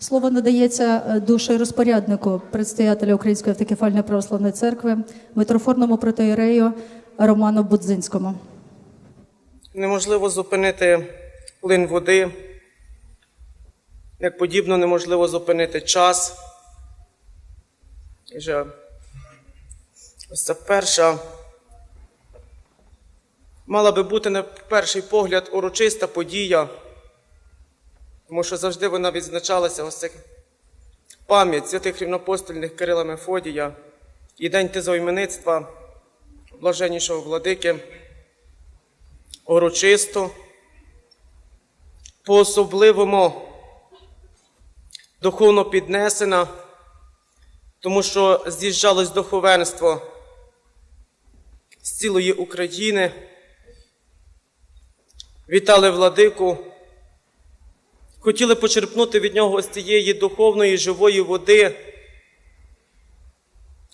Слово надається е, душею-розпоряднику, предстоятеля Української автокефальної православної церкви, митрофорному протоірею Роману Будзинському. Неможливо зупинити плин води, як подібно неможливо зупинити час. І вже ось ця перша мала би бути на перший погляд урочиста подія, тому що завжди вона відзначалася ось цих пам'ять святих рівнопостольних Кирила Мефодія і День Тезоіменництва блаженнішого владики урочисто, по-особливому духовно піднесена, тому що з'їжджалось духовенство з цілої України, вітали владику, хотіли почерпнути від нього з цієї духовної живої води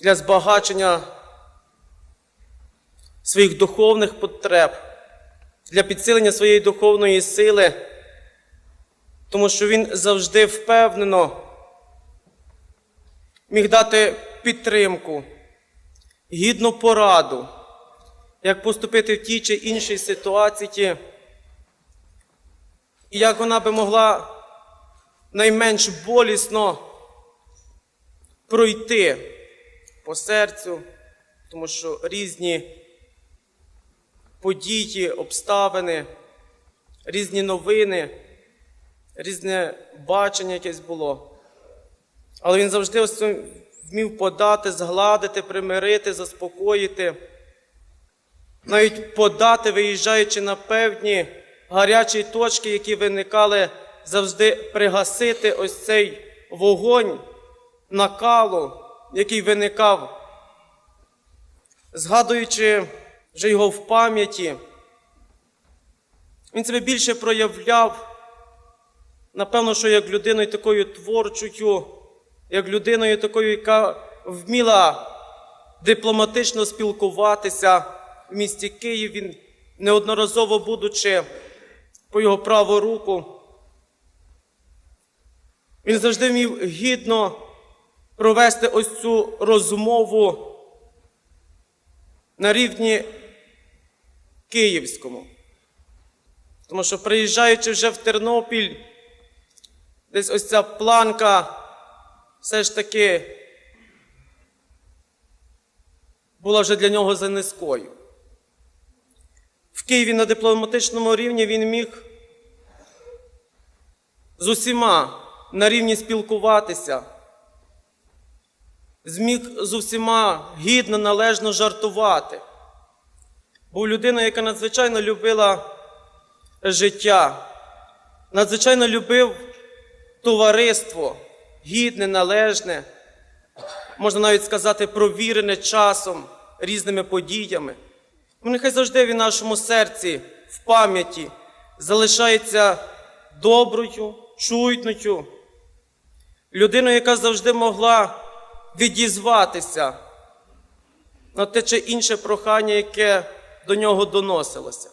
для збагачення своїх духовних потреб для підсилення своєї духовної сили, тому що він завжди впевнено міг дати підтримку, гідну пораду, як поступити в тій чи іншій ситуації, і як вона би могла найменш болісно пройти по серцю, тому що різні події, обставини, різні новини, різне бачення якесь було. Але він завжди ось вмів подати, згладити, примирити, заспокоїти, навіть подати, виїжджаючи на певні гарячі точки, які виникали, завжди пригасити ось цей вогонь накалу, який виникав, згадуючи вже його в пам'яті. Він себе більше проявляв, напевно, що як людиною такою творчою, як людиною такою, яка вміла дипломатично спілкуватися в місті Київ. Він неодноразово будучи по його праву руку. Він завжди вмів гідно провести ось цю розмову на рівні Київському. Тому що приїжджаючи вже в Тернопіль, десь ось ця планка все ж таки була вже для нього за низькою. Києві на дипломатичному рівні він міг з усіма на рівні спілкуватися, зміг з усіма гідно, належно жартувати. Був людина, яка надзвичайно любила життя, надзвичайно любив товариство, гідне, належне, можна навіть сказати, провірене часом, різними подіями. Ну, Нехай завжди в нашому серці, в пам'яті залишається доброю, чуйною, людиною, яка завжди могла відізватися на те чи інше прохання, яке до нього доносилося.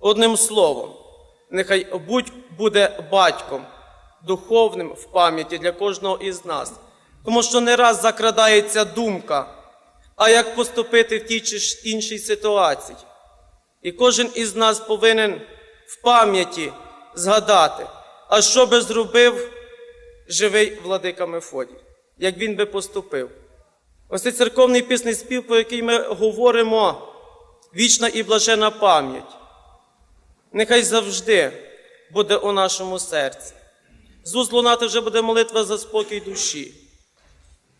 Одним словом, нехай будь буде батьком духовним в пам'яті для кожного із нас, тому що не раз закрадається думка, а як поступити в тій чи іншій ситуації. І кожен із нас повинен в пам'яті згадати, а що би зробив живий владика Мефодій, як він би поступив. Ось цей церковний пісний спів, про який ми говоримо, вічна і блажена пам'ять. Нехай завжди буде у нашому серці. З уст лунати вже буде молитва за спокій душі.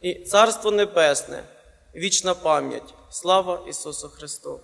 І Царство Небесне, вічна пам'ять. Слава Ісусу Христу!